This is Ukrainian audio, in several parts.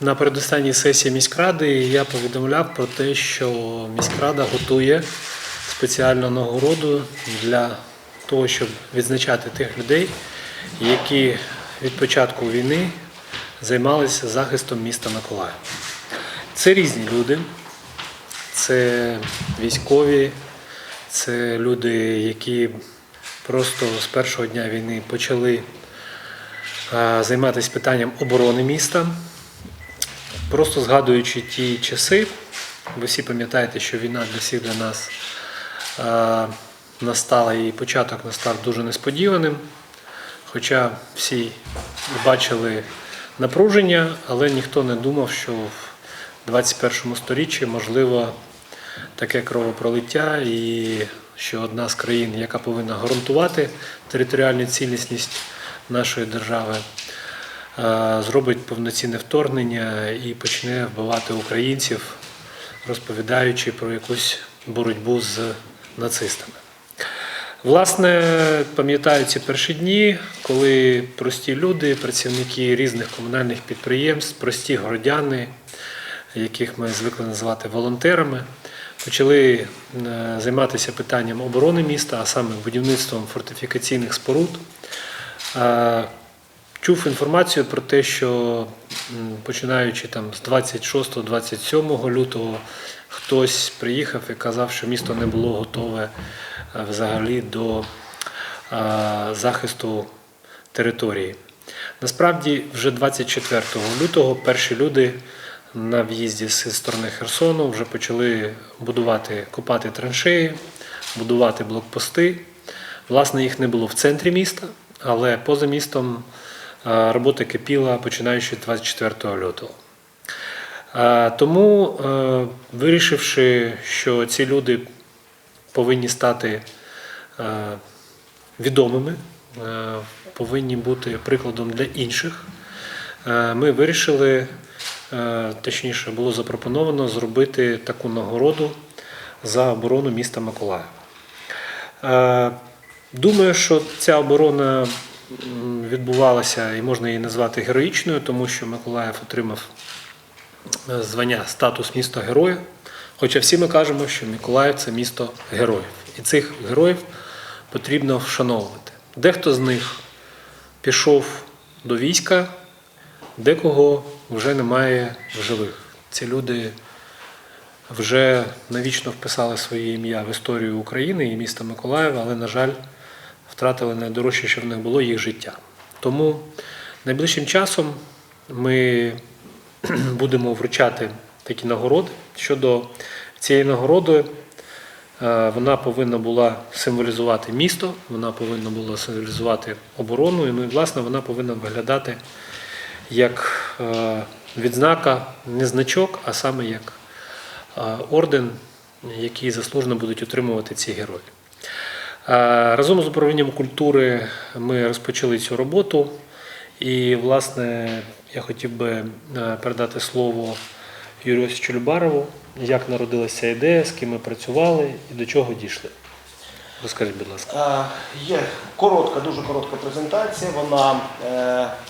на передостанній сесії міськради я повідомляв про те, що міськрада готує спеціальну нагороду для того, щоб відзначати тих людей, які від початку війни займалися захистом міста Миколаїв. Це різні люди, це військові, це люди, які просто з першого дня війни почали е, займатися питанням оборони міста. Просто згадуючи ті часи, ви всі пам'ятаєте, що війна для всіх для нас е, настала і початок настав дуже несподіваним. Хоча всі бачили напруження, але ніхто не думав, що в 21 сторіччі можливо таке кровопролиття, і що одна з країн, яка повинна гарантувати територіальну цілісність нашої держави, зробить повноцінне вторгнення і почне вбивати українців, розповідаючи про якусь боротьбу з нацистами. Власне, пам'ятаю ці перші дні, коли прості люди, працівники різних комунальних підприємств, прості городяни, яких ми звикли називати волонтерами, почали е, займатися питанням оборони міста, а саме будівництвом фортифікаційних споруд. Чув інформацію про те, що починаючи там з 26-27 лютого хтось приїхав і казав, що місто не було готове е, взагалі до е, захисту території. Насправді, вже 24 лютого перші люди на в'їзді з сторони Херсону вже почали будувати, копати траншеї, будувати блокпости. Власне, їх не було в центрі міста, але поза містом робота кипіла починаючи з 24 лютого. Тому, е, вирішивши, що ці люди повинні стати е, відомими, е, повинні бути прикладом для інших, ми вирішили, точніше, було запропоновано зробити таку нагороду за оборону міста Миколаєва. Думаю, що ця оборона відбувалася і можна її назвати героїчною, тому що Миколаїв отримав е, звання статус міста героя. Хоча всі ми кажемо, що Миколаїв це місто героїв. І цих героїв потрібно вшановувати. Дехто з них пішов до війська, декого вже немає в живих. Ці люди вже навічно вписали своє ім'я в історію України і міста Миколаєва, але, на жаль, втратили найдорожче, що в них було їх життя. Тому найближчим часом ми будемо вручати такі нагороди. Щодо цієї нагороди, е, вона повинна була символізувати місто, вона повинна була символізувати оборону, ну, і власне вона повинна виглядати як е, відзнака, не значок, а саме як е, орден, який заслужено будуть отримувати ці герої. Е, Разом з управлінням культури ми розпочали цю роботу. І, власне, я хотів би е, передати слово Юрію Осичу Любарову, як народилася ідея, з ким ми працювали і до чого дійшли. Розкажіть, будь ласка. Е, Є коротка, дуже коротка презентація. Вона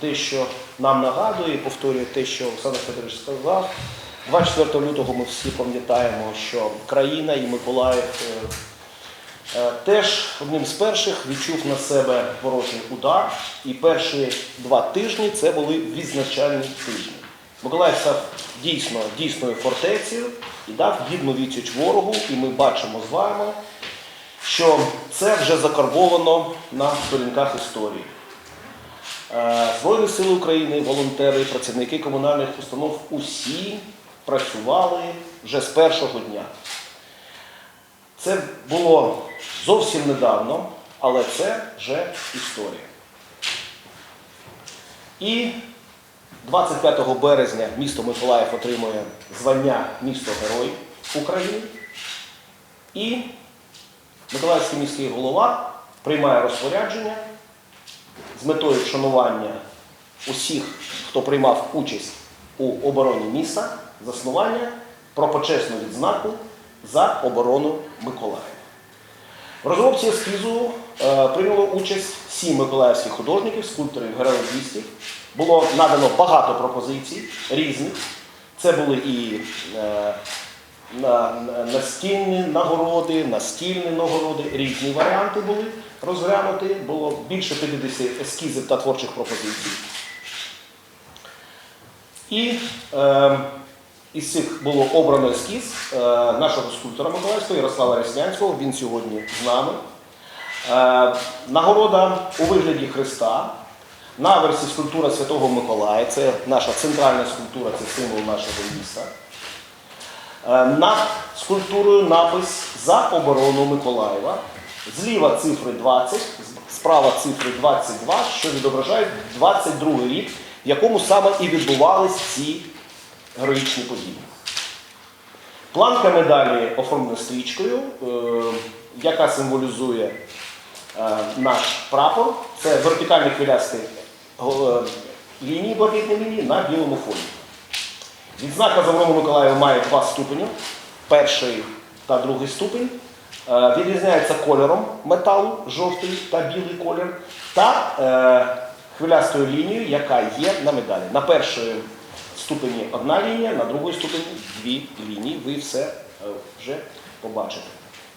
дещо нам нагадує повторює те, що Олександр Федорович сказав. 24 лютого ми всі пам'ятаємо, що країна і Миколаїв теж одним з перших відчув на себе ворожий удар. І перші два тижні це були відзначальні тижні. Миколаїв став дійсно дійсною фортецею і дав гідну відсіч ворогу, і ми бачимо з вами що це вже закарбовано на сторінках історії. Е, Збройні сили України, волонтери, працівники комунальних установ усі працювали вже з першого дня. Це було зовсім недавно, але це вже історія. І 25 березня місто Миколаїв отримує звання місто Герой України. І Миколаївський міський голова приймає розпорядження з метою вшанування усіх, хто приймав участь у обороні міста, заснування про почесну відзнаку за оборону Миколаєва. В розробці ескізу е, прийняло участь сім миколаївських художників, скульпторів, героїв Було надано багато пропозицій різних. Це були і е, на, на, настільні нагороди, настільні нагороди, різні варіанти були розглянуті. Було більше 50 ескізів та творчих пропозицій. І е, із цих було обрано ескіз е, нашого скульптора Миколаївського Ярослава Реснянського. Він сьогодні з нами. Е, нагорода у вигляді Христа. На версі скульптура Святого Миколая. Це наша центральна скульптура, це символ нашого міста. Е, Над скульптурою напис за оборону Миколаєва. Зліва цифри 20, справа цифри 22, що відображають 22 рік, в якому саме і відбувались ці героїчні події. Планка медалі оформлена стрічкою, е, яка символізує е, наш прапор. Це вертикальні хвилясті е, лінії, блакитні лінії на білому фоні. Відзнака за Грому Миколаєва має два ступені. Перший та другий ступень. Відрізняється кольором металу, жовтий та білий колір, та хвилястою лінією, яка є на медалі. На першій ступені одна лінія, на другій ступені дві лінії. Ви все е, вже побачите.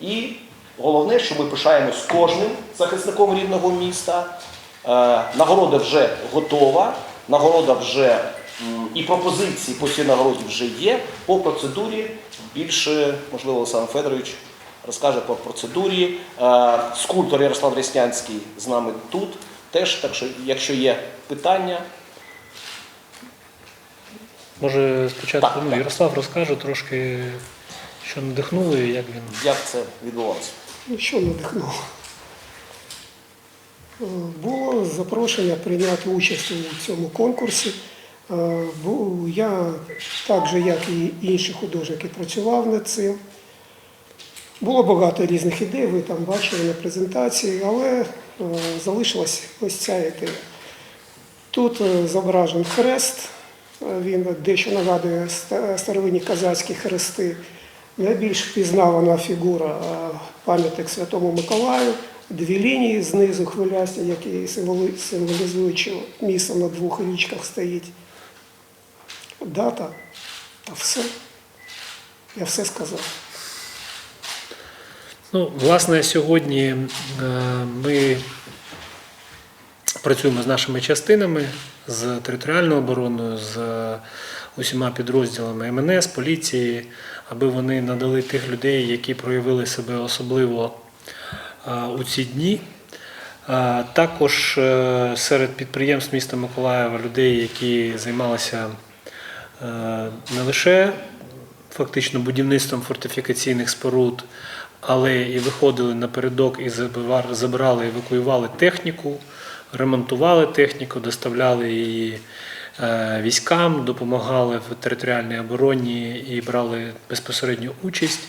І головне, що ми пишаємось кожним захисником рідного міста. Е, Нагорода вже готова, нагорода вже і пропозиції по цій нагороді вже є. По процедурі більше, можливо, Олександр Федорович розкаже по процедурі. Е, Скульптор Ярослав Реснянський з нами тут теж, так що, якщо є питання, Може, спочатку Так, ну, так. Ярослав розкаже трошки, що надихнуло і як він. як це відбувалося. Ну, що надихнуло? Е, Було запрошення прийняти участь у цьому конкурсі. Е, Я, так же, як і інші художники, працював над цим. Було багато різних ідей, ви там бачили на презентації, але е, залишилась ось ця ідея. Тут зображений хрест, він дещо нагадує старовинні козацькі хрести. Найбільш впізнавана фігура пам'ятник Святому Миколаю, дві лінії знизу хвилясті, які символізують, що місто на двох річках стоїть. Дата та все. Я все сказав. Ну, власне, сьогодні е, ми працюємо з нашими частинами, з територіальною обороною, з усіма підрозділами МНС, поліції, аби вони надали тих людей, які проявили себе особливо е, у ці дні. Е, Також е, серед підприємств міста Миколаєва людей, які займалися не лише фактично будівництвом фортифікаційних споруд, але і виходили напередок і забирали, евакуювали техніку, ремонтували техніку, доставляли її е, військам, допомагали в територіальній обороні і брали безпосередню участь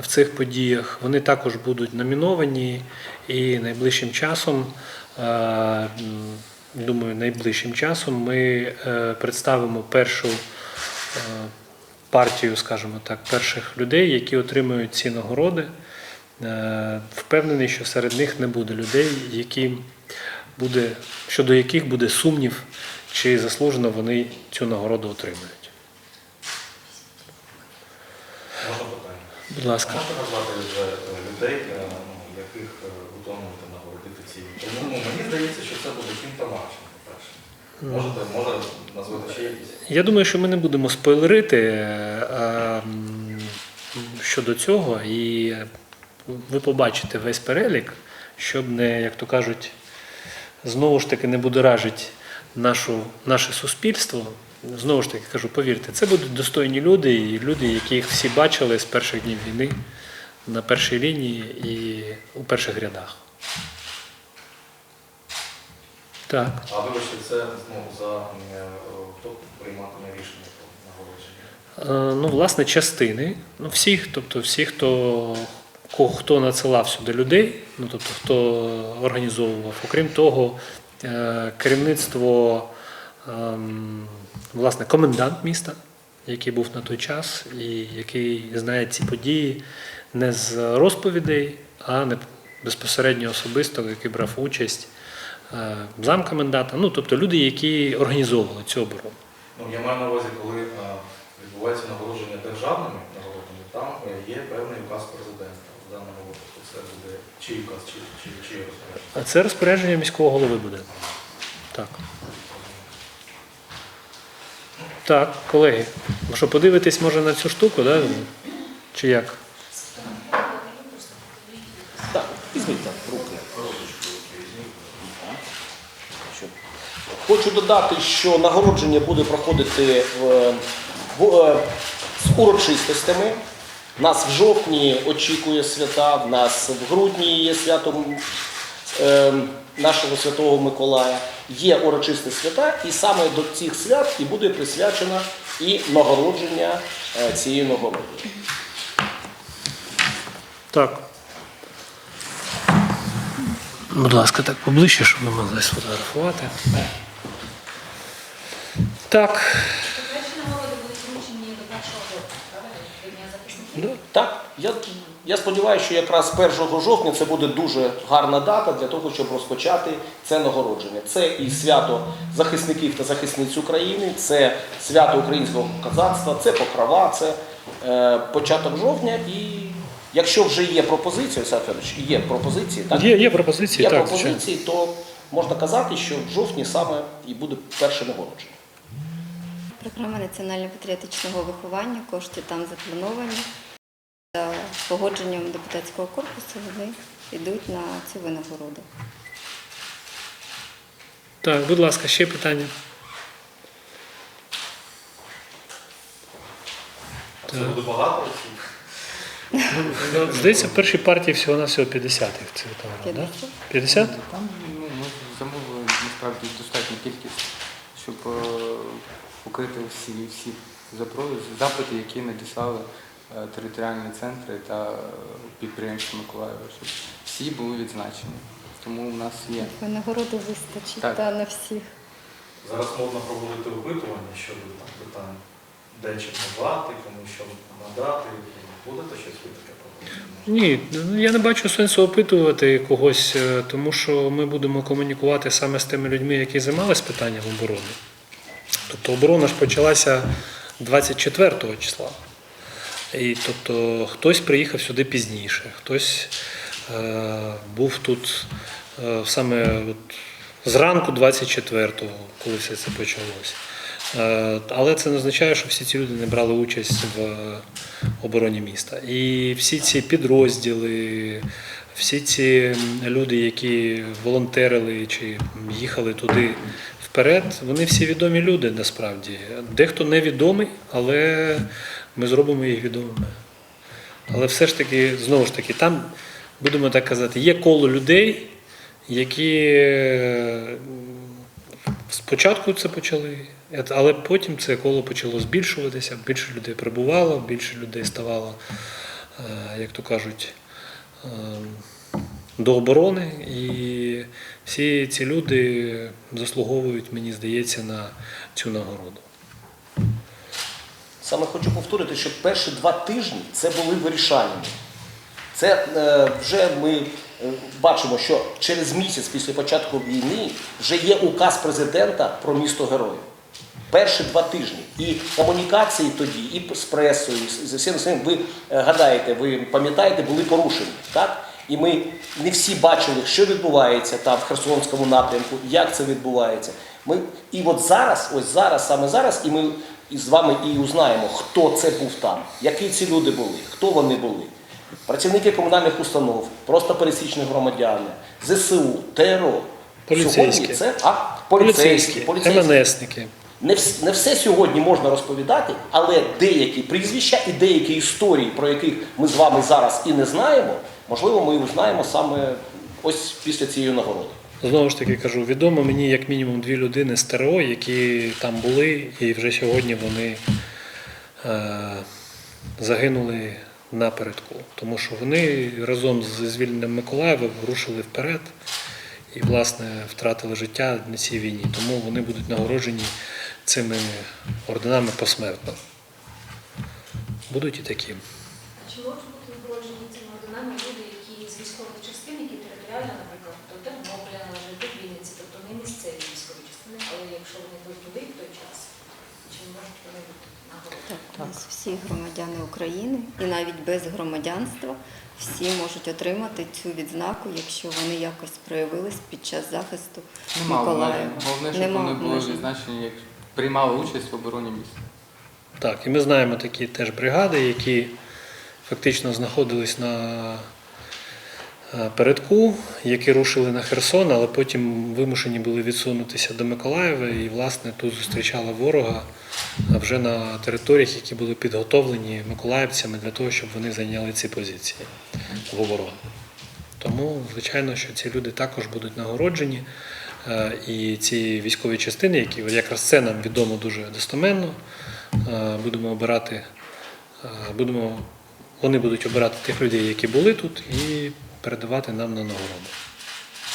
в цих подіях. Вони також будуть номіновані і найближчим часом. е, Думаю, найближчим часом ми е, представимо першу партію, скажімо так, перших людей, які отримують ці нагороди. Впевнений, що серед них не буде людей, які буде, щодо яких буде сумнів, чи заслужено вони цю нагороду отримають. Можна? Будь ласка. Можете назвати вже е, людей, е, ну, яких е, ви плануєте нагородити ці? Тому ну, мені здається, що це буде Кім та Марченко перше. Можете, може назвати ще якісь? Я думаю, що ми не будемо спойлерити а, щодо цього, і ви побачите весь перелік, щоб не, як то кажуть, знову ж таки не будоражить нашу, наше суспільство. Знову ж таки кажу, повірте, це будуть достойні люди, і люди, яких всі бачили з перших днів війни на першій лінії і у перших рядах. Так. А вибачте, це ну, за е, хто прийматиме рішення нагородження? Е, Ну, власне, частини. Ну, всіх, тобто всі, хто, хто надсилав сюди людей, ну, тобто хто організовував. Окрім того, е, керівництво, ем, власне, комендант міста, який був на той час, і який знає ці події не з розповідей, а не безпосередньо особисто, який брав участь е, замкоменданта, ну тобто люди, які організовували цю оборону. Ну, я маю на увазі, коли е, відбувається нагородження державними нагородами, там е, є певний указ президента. В даному випадку це указ, чи, чи, чи розпорядження. А це розпорядження міського голови буде. Так. Так, колеги, ви що подивитесь може на цю штуку, да? чи як? Так, візьміть так, руки. Хочу додати, що нагородження буде проходити в, в, е, з урочистостями. Нас в жовтні очікує свята, в нас в грудні є свято е, нашого святого Миколая. Є урочисті свята, і саме до цих свят і буде присвячено і нагородження е, цієї нагороди. Так. Будь ласка, так поближче, щоб ми могли сфотографувати. Так. Перші нагороди будуть вручені до першого жовтня, правильно? До Дня захисників. Да. Так, я, я сподіваюся, що якраз 1 жовтня це буде дуже гарна дата для того, щоб розпочати це нагородження. Це і свято захисників та захисниць України, це свято українського козацтва, це покрова, це е, початок жовтня. І якщо вже є пропозиція, Олександр Федорович, є пропозиції, так? Є, є пропозиції, є так, пропозиції, то можна казати, що в жовтні саме і буде перше нагородження. Програма національно-патріотичного виховання, кошти там заплановані. За погодженням депутатського корпусу вони йдуть на цю винагороду. Так, будь ласка, ще питання. Це буде багато осіб. Ну, Здається, в першій партії всього на всього 50 їх це там, да? 50? 50? Там ну, ми замовили насправді достатню кількість, щоб е, покрити всі, всі запро- запити, які надіслали територіальні центри та е, підприємства Миколаєва, щоб всі були відзначені. Тому у нас є. Винагороду вистачить Так. та на всіх. Зараз можна проводити опитування щодо там, питань, де чим надати, кому що надати. Будете щось ви таке проводити? Ні, ну, я не бачу сенсу опитувати когось, е, тому що ми будемо комунікувати саме з тими людьми, які займалися питанням оборони. Тобто оборона ж почалася 24 числа. І тобто хтось приїхав сюди пізніше, хтось е, був тут е, саме от, зранку 24-го, коли все це почалося. Е, але це не означає, що всі ці люди не брали участь в обороні міста. І всі ці підрозділи, всі ці люди, які волонтерили чи їхали туди вперед, вони всі відомі люди насправді. Дехто невідомий, але ми зробимо їх відомими. Але все ж таки, знову ж таки, там, будемо так казати, є коло людей, які е, спочатку це почали, але потім це коло почало збільшуватися, більше людей прибувало, більше людей ставало, е, як то кажуть, е, до оборони. І всі ці люди заслуговують, мені здається, на цю нагороду. Саме хочу повторити, що перші два тижні це були вирішальні. Це е, вже ми е, бачимо, що через місяць після початку війни вже є указ президента про місто героїв. Перші два тижні. І комунікації тоді, і з пресою, і з всім цим, ви е, гадаєте, ви пам'ятаєте, були порушені. Так? І ми не всі бачили, що відбувається там в Херсонському напрямку, як це відбувається. Ми, і от зараз, ось зараз, саме зараз, і ми і з вами і узнаємо, хто це був там, які ці люди були, хто вони були. Працівники комунальних установ, просто пересічні громадяни, ЗСУ, ТРО. Поліцейські. Сьогодні це а, поліцейські, поліцейські. МНСники. Не, вс- не все сьогодні можна розповідати, але деякі прізвища і деякі історії, про яких ми з вами зараз і не знаємо, можливо, ми узнаємо саме ось після цієї нагороди. Знову ж таки кажу, відомо мені як мінімум дві людини з ТРО, які там були, і вже сьогодні вони е, загинули напередку. Тому що вони разом з звільненням Миколаєва рушили вперед і, власне, втратили життя на цій війні. Тому вони будуть нагороджені цими орденами посмертно. Будуть і такі. Чи можуть бути нагороджені цими орденами люди, які з військових частин, які територіально, наприклад, до Тернополя належать, до Вінниці, до Тобто всі громадяни України і навіть без громадянства всі можуть отримати цю відзнаку, якщо вони якось проявились під час захисту Нема Миколаєва. обмежень. Головне, щоб Нема вони були обмежень. відзначені, як приймали участь в обороні міста. Так, і ми знаємо такі теж бригади, які фактично знаходились на передку, які рушили на Херсон, але потім вимушені були відсунутися до Миколаєва і, власне, тут зустрічали ворога вже на територіях, які були підготовлені миколаївцями для того, щоб вони зайняли ці позиції в оборону. Тому, звичайно, що ці люди також будуть нагороджені. Е, І ці військові частини, які якраз це нам відомо дуже достеменно, е, будемо обирати, е, будемо, вони будуть обирати тих людей, які були тут, і передавати нам на нагороду.